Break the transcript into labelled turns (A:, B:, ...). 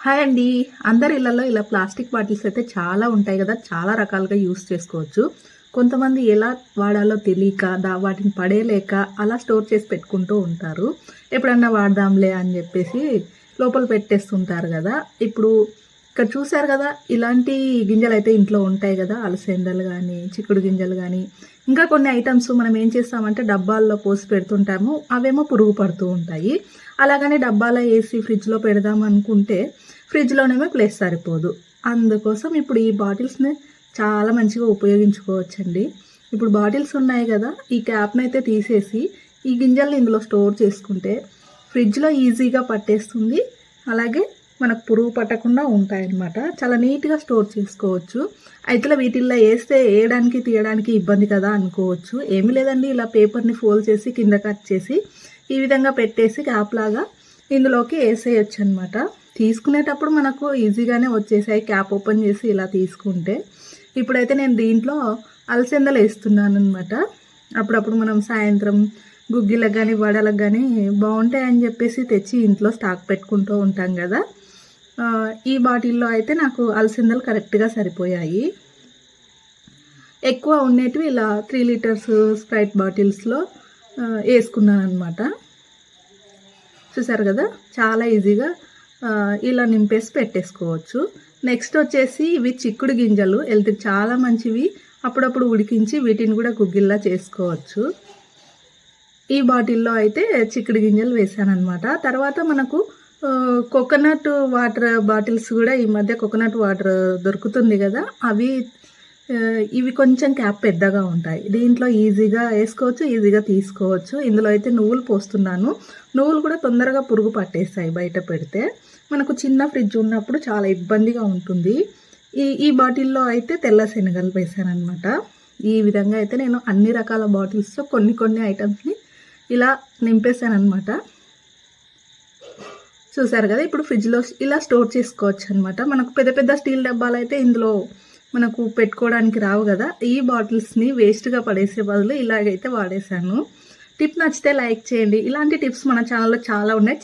A: Hi అండి. అందరి ఇళ్ళలో ఇలా ప్లాస్టిక్ బాటిల్స్ అయితే చాలా ఉంటాయి కదా. చాలా రకాలుగా యూస్ చేసుకోవచ్చు. కొంతమంది ఎలా వాడాలో తెలియక దా వాటిని పడేయలేక అలా స్టోర్ చేసి పెట్టుకుంటూ ఉంటారు. ఎప్పుడన్నా వాడదాంలే అని చెప్పేసి లోపల పెట్టేస్తుంటారు కదా. ఇప్పుడు ఇక్కడ చూశారు కదా ఇలాంటి గింజలు అయితే ఇంట్లో ఉంటాయి కదా. అలసందలు కానీ చిక్కుడు గింజలు కానీ ఇంకా కొన్ని ఐటమ్స్ మనం ఏం చేస్తామంటే డబ్బాల్లో పోసి పెడుతుంటాము. అవేమో పురుగు పడుతూ ఉంటాయి. అలాగని డబ్బాలో వేసి ఫ్రిడ్జ్లో పెడదాం అనుకుంటే ఫ్రిడ్జ్లోనేమో ప్లేస్ సరిపోదు. అందుకోసం ఇప్పుడు ఈ బాటిల్స్ని చాలా మంచిగా ఉపయోగించుకోవచ్చండి. ఇప్పుడు బాటిల్స్ ఉన్నాయి కదా ఈ క్యాప్ని అయితే తీసేసి ఈ గింజల్ని ఇందులో స్టోర్ చేసుకుంటే ఫ్రిడ్జ్లో ఈజీగా పట్టేస్తుంది. అలాగే మనకు పురుగు పట్టకుండా ఉంటాయన్నమాట. చాలా నీట్గా స్టోర్ చేసుకోవచ్చు. అయితే వీటిల్లో వేస్తే వేయడానికి తీయడానికి ఇబ్బంది కదా అనుకోవచ్చు. ఏమీ లేదండి ఇలా పేపర్ని ఫోల్డ్ చేసి కింద కట్ చేసి ఈ విధంగా పెట్టేసి క్యాప్ లాగా ఇందులోకి వేసేయచ్చు అనమాట తీసుకునేటప్పుడు మనకు ఈజీగానే వచ్చేసాయి క్యాప్ ఓపెన్ చేసి ఇలా తీసుకుంటే. ఇప్పుడైతే నేను దీంట్లో అలసందలు వేస్తున్నాను అనమాట అప్పుడప్పుడు మనం సాయంత్రం గుగ్గిలకు కానీ వడలకు కానీ బాగుంటాయని చెప్పేసి తెచ్చి ఇంట్లో స్టాక్ పెట్టుకుంటూ ఉంటాం కదా. ఈ బాటిల్లో అయితే నాకు అలసిందలు కరెక్ట్గా సరిపోయాయి. ఎక్కువ ఉండేటివి ఇలా త్రీ లీటర్స్ స్ప్రైట్ బాటిల్స్లో వేసుకున్నాను అనమాట చూసారు కదా? చాలా ఈజీగా ఇలా నింపేసి పెట్టేసుకోవచ్చు. నెక్స్ట్ వచ్చేసి ఇవి చిక్కుడు గింజలు. హెల్త్కి చాలా మంచివి. అప్పుడప్పుడు ఉడికించి వీటిని కూడా గుగ్గిల్లా చేసుకోవచ్చు. ఈ బాటిల్లో అయితే చిక్కుడు గింజలు వేసాను అనమాట తర్వాత మనకు కోకోనట్ వాటర్ బాటిల్స్ కూడా ఈ మధ్య కోకోనట్ వాటర్ దొరుకుతుంది కదా అవి ఇవి కొంచెం క్యాప్ పెద్దగా ఉంటాయి. దీంట్లో ఈజీగా వేసుకోవచ్చు ఈజీగా తీసుకోవచ్చు. ఇందులో అయితే నువ్వులు పోస్తున్నాను. నువ్వులు కూడా తొందరగా పురుగు పట్టేస్తాయి బయట పెడితే. మనకు చిన్న ఫ్రిడ్జ్ ఉన్నప్పుడు చాలా ఇబ్బందిగా ఉంటుంది. ఈ ఈ బాటిల్లో అయితే తెల్ల శనగలు వేసాను అనమాట ఈ విధంగా అయితే నేను అన్ని రకాల బాటిల్స్తో కొన్ని కొన్ని ఐటమ్స్ని ఇలా నింపేశానమాట చూసారు కదా ఇప్పుడు ఫ్రిడ్జ్లో ఇలా స్టోర్ చేసుకోవచ్చు అనమాట మనకు పెద్ద పెద్ద స్టీల్ డబ్బాలు అయితే ఇందులో మనకు పెట్టుకోవడానికి రావు కదా. ఈ బాటిల్స్ని వేస్ట్గా పడేసే బదులు ఇలాగైతే వాడేశాను. టిప్ నచ్చితే లైక్ చేయండి. ఇలాంటి టిప్స్ మన ఛానల్లో చాలా ఉన్నాయి.